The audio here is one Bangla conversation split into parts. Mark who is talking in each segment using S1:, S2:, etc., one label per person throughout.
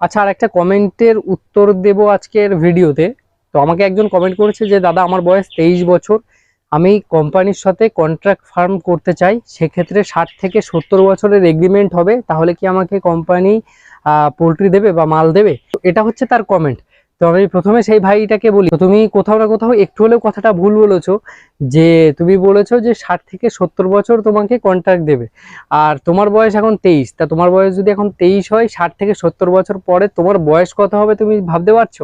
S1: আচ্ছা আর একটা কমেন্টের উত্তর দেব আজকের ভিডিওতে। তো আমাকে একজন কমেন্ট করেছে যে, দাদা, আমার বয়স তেইশ বছর। আমি কোম্পানির সাথে কন্ট্রাক্ট ফার্ম করতে চাই। সেক্ষেত্রে ষাট থেকে সত্তর বছরের এগ্রিমেন্ট হবে। তাহলে কি আমাকে কোম্পানি পোলট্রি দেবে বা মাল দেবে? তো এটা হচ্ছে তার কমেন্ট তো আমি প্রথমে সেই ভাইটাকে বলি তুমি কোথাও না কোথাও একটু হলেও কথাটা ভুল বলেছ। যে তুমি বলেছ যে ষাট থেকে সত্তর বছর তোমাকে কন্ট্রাক্ট দেবে। আর তোমার বয়স এখন তেইশ, তা তোমার বয়স যদি এখন তেইশ হয়, ষাট থেকে সত্তর বছর পরে তোমার বয়স কত হবে তুমি ভাবতে পারছ?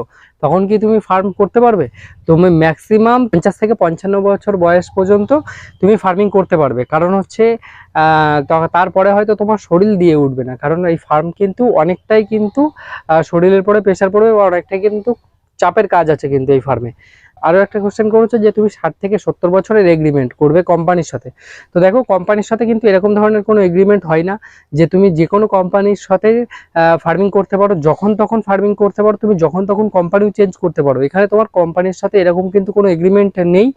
S1: তখন কি তুমি ফার্ম করতে পারবে? তুমি ম্যাক্সিমাম পঞ্চাশ থেকে পঞ্চান্ন বছর বয়স পর্যন্ত তুমি ফার্মিং করতে পারবে। কারণ হচ্ছে তারপরে হয়তো তোমার শরীর দিয়ে উঠবে না। কারণ এই ফার্ম কিন্তু অনেকটাই কিন্তু শরীরের পরে প্রেশার পড়বে বা অনেকটাই কিন্তু চাপের কাজ আছে কিন্তু এই ফার্মে আরও একটা কোশ্চেন করেছ যে তুমি ষাট থেকে সত্তর বছরের এগ্রিমেন্ট করবে কোম্পানির সাথে। তো দেখো কোম্পানির সাথে কিন্তু এরকম ধরনের কোনো এগ্রিমেন্ট হয় না যে তুমি যে কোনো কোম্পানির সাথে ফার্মিং করতে পারো, যখন তখন ফার্মিং করতে পারো, তুমি যখন তখন কোম্পানিও চেঞ্জ করতে পারো। এখানে তোমার কোম্পানির সাথে এরকম কিন্তু কোনো এগ্রিমেন্ট নেই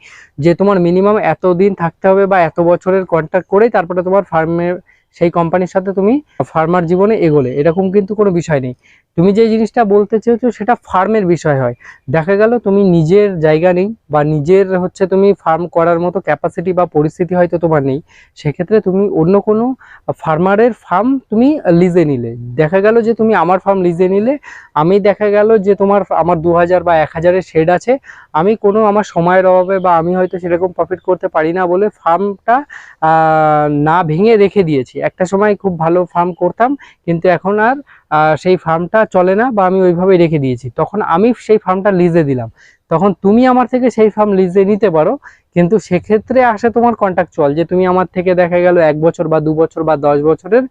S1: যে তোমার মিনিমাম এত দিন থাকতে হবে বা এত বছরের কন্ট্রাক্ট করেই তারপরে তোমার ফার্মের সেই কোম্পানির সাথে তুমি ফার্মার জীবনে এগোলে, এরকম কিন্তু কোনো বিষয় নেই। তুমি যে জিনিসটা বলতে চেয়েছো, সেটা ফার্মের বিষয় হয়। দেখা গেল তুমি নিজের জায়গা নেই বা নিজের হচ্ছে তুমি ফার্ম করার মতো ক্যাপাসিটি বা পরিস্থিতি হয়তো তোমার নেই, সেক্ষেত্রে তুমি অন্য কোনো ফার্মারের ফার্ম তুমি লিজে নিলে। দেখা গেল যে তুমি আমার ফার্ম লিজে নিলে, আমি দেখা গেল যে তোমার আমার দু হাজার বা এক হাজারের শেড আছে, আমি কোনো আমার সময়ের অভাবে বা আমি হয়তো সেরকম প্রফিট করতে পারি না বলে ফার্মটা না ভেঙে রেখে দিয়েছি। একটা সময় খুব ভালো ফার্ম করতাম, কিন্তু এখন আর সেই ফার্মটা চলে না বা আমি ওইভাবে রেখে দিয়েছি। তখন আমি সেই ফার্মটা লিজে দিলাম। তখন তুমি আমার থেকে সেই ফার্ম লিজে নিতে পারো, কিন্তু সেক্ষেত্রে আসে তোমার কন্ট্রাকচুয়াল যে তুমি আমার থেকে দেখা গেল এক বছর বা দু বছর বা দশ বছরের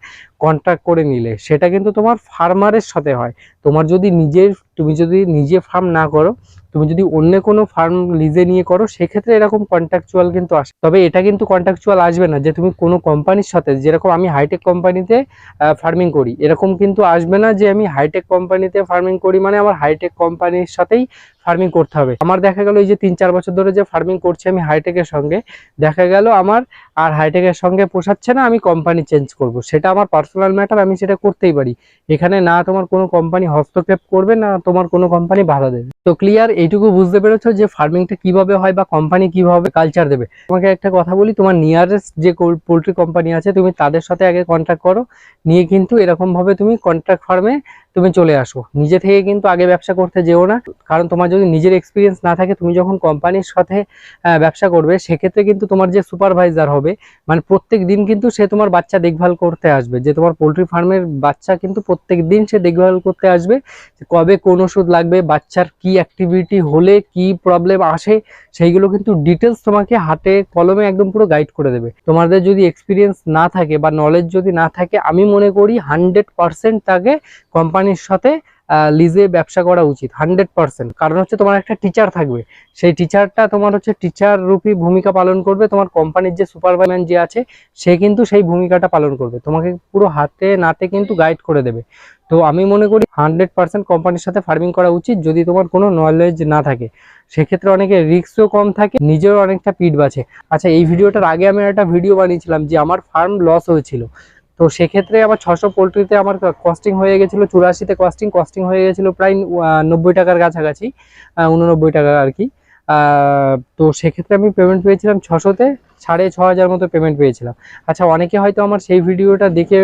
S1: কন্ট্রাক্ট করে নিলে। সেটা কিন্তু তোমার ফার্মারের সাথে হয়। তোমার যদি নিজের, তুমি যদি নিজে ফার্ম না করো তুমি যদি অন্য কোনো ফার্ম লিজে নিয়ে করো, সেক্ষেত্রে এরকম কন্ট্রাকচুয়াল কিন্তু আসে। তবে এটা কিন্তু কন্ট্রাকচুয়াল আসবে না, যে তুমি কোনো কোম্পানির সাথে, যেরকম আমি হাইটেক কোম্পানিতে ফার্মিং করি, এরকম কিন্তু আসবে না যে আমি হাইটেক কোম্পানিতে ফার্মিং করি মানে আমার হাইটেক কোম্পানির সাথেই ফার্মিং করতে হবে। আমার দেখা গেল এই যে তিন চার বছর ধরে যে ফার্মিং করছি আমি হাইটেকের সঙ্গে, দেখা গেল আমার আর হাইটেকের সঙ্গে পোষাচ্ছে না, আমি কোম্পানি চেঞ্জ করব। সেটা আমার পার্সোনাল ম্যাটার আমি সেটা করতেই পারি। এখানে না তোমার কোনো কোম্পানি হস্তক্ষেপ করবে, না তোমার কোনো কোম্পানি বাধা দেবে। তো ক্লিয়ার এইটুকু বুঝতে পেরেছ যে ফার্মিংটা কীভাবে হয় বা কোম্পানি কীভাবে কালচার দেবে। তোমাকে একটা কথা বলি, তোমার নিয়ারেস্ট যে পোলট্রি কোম্পানি আছে, তুমি তাদের সাথে আগে কন্ট্যাক্ট করো। নিয়ে কিন্তু এরকমভাবে তুমি কন্ট্রাক্ট ফার্মে তুমি চলে আসো। নিজে থেকে কিন্তু আগে ব্যবসা করতে যেও না। কারণ তোমার যদি নিজের এক্সপিরিয়েন্স না থাকে, তুমি যখন কোম্পানির সাথে ব্যবসা করবে, সেক্ষেত্রে কিন্তু তোমার যে সুপারভাইজার হবে মানে প্রত্যেক দিন কিন্তু সে তোমার বাচ্চা দেখভাল করতে আসবে। যে তোমার পোলট্রি ফার্মের বাচ্চা কিন্তু প্রত্যেক দিন সে দেখভাল করতে আসবে। কবে কোন ওষুধ লাগবে, বাচ্চার কি অ্যাক্টিভিটি হলে কি প্রবলেম আসে সেইগুলো কিন্তু ডিটেলস তোমাকে হাতে কলমে একদম পুরো গাইড করে দেবে। তোমাদের যদি এক্সপিরিয়েন্স না থাকে বা নলেজ যদি না থাকে, আমি মনে করি হান্ড্রেড পার্সেন্ট তাকে কোম্পানির সাথে লিজে ব্যবসা করা উচিত হান্ড্রেড পার্সেন্ট কারণ হচ্ছে তোমার একটা টিচার থাকবে। সেই টিচারটা তোমার হচ্ছে টিচার রূপী ভূমিকা পালন করবে। তোমার কোম্পানির যে সুপারভাইজার যে আছে, সে কিন্তু সেই ভূমিকাটা পালন করবে। তোমাকে পুরো হাতে নাতে কিন্তু গাইড করে দেবে। তো আমি মনে করি হান্ড্রেড পার্সেন্ট কোম্পানির সাথে ফার্মিং করা উচিত যদি তোমার কোনো নলেজ না থাকে। সেক্ষেত্রে অনেকে রিস্কও কম থাকে, নিজেরও অনেকটা পিঠ বাঁচে। আচ্ছা এই ভিডিওটার আগে আমি একটা ভিডিও বানিয়েছিলাম যে আমার ফার্ম লস হয়েছিল। তো সেক্ষেত্রে আমার ছশো পোলট্রিতে আমার কস্টিং হয়ে গেছিল, চুরাশিতে কস্টিং কস্টিং হয়ে গেছিল প্রায় নব্বই টাকার কাছাকাছি উননব্বই টাকা আর কি। তো সেক্ষেত্রে আমি পেমেন্ট পেয়েছিলাম ছশোতে, সাড়ে ছ হাজার মতো পেমেন্ট পেয়েছিলাম। আচ্ছা অনেকে হয়তো আমার সেই ভিডিওটা দেখে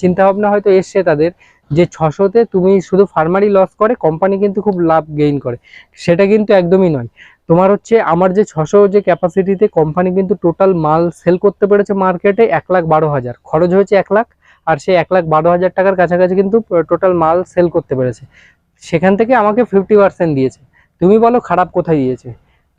S1: চিন্তা ভাবনা হয়তো এসছে তাদের যে ছশোতে তুমি শুধু ফার্মারি লস করে কোম্পানি কিন্তু খুব লাভ গেইন করে। সেটা কিন্তু একদমই নয়। তোমার হচ্ছে আমার যে ছশো যে ক্যাপাসিটিতে কোম্পানি কিন্তু টোটাল মাল সেল করতে পেরেছে মার্কেটে এক লাখ বারো হাজার। খরচ হয়েছে এক লাখ, আর সেই এক লাখ বারো হাজার টাকার কাছাকাছি কিন্তু টোটাল মাল সেল করতে পেরেছে। সেখান থেকে আমাকে ফিফটি পার্সেন্ট দিয়েছে। তুমি বলো খারাপ কোথায় দিয়েছে?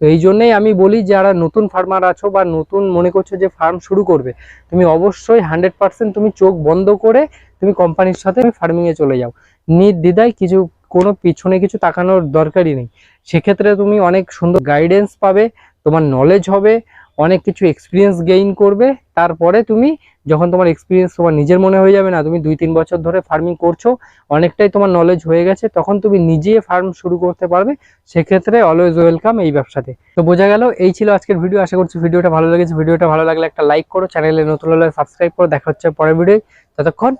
S1: তো এই জন্যই আমি বলি, যারা নতুন ফার্মার আছো বা নতুন মনে করছ যে ফার্ম শুরু করবে, তুমি অবশ্যই হান্ড্রেড পার্সেন্ট তুমি চোখ বন্ধ করে তুমি কোম্পানির সাথে ফার্মিংয়ে চলে যাও। নির্দ্বিধায় কিছু, কোনো পিছনে কিছু তাকানোর দরকারই নেই। সেক্ষেত্রে তুমি অনেক সুন্দর গাইডেন্স পাবে, তোমার নলেজ হবে অনেক কিছু এক্সপিরিয়েন্স গেইন করবে, তারপরে তুমি যখন তোমার এক্সপিরিয়েন্স তোমার নিজের মনে হয়ে যাবে না, তুমি দুই তিন বছর ধরে ফার্মিং করছ, অনেকটাই তোমার নলেজ হয়ে গেছে, তখন তুমি নিজে ফার্ম শুরু করতে পারবে, সেক্ষেত্রে অলওয়েজ ওয়েলকাম এই ব্যবসাতে। তো বোঝা গেল, এই ছিল আজকের ভিডিও আশা করছি ভিডিওটা ভালো লেগেছে। ভিডিওটা ভালো লাগলে একটা লাইক করো চ্যানেলে নতুন হলে সাবস্ক্রাইব করো, দেখা হচ্ছে পরের ভিডিও ততক্ষণ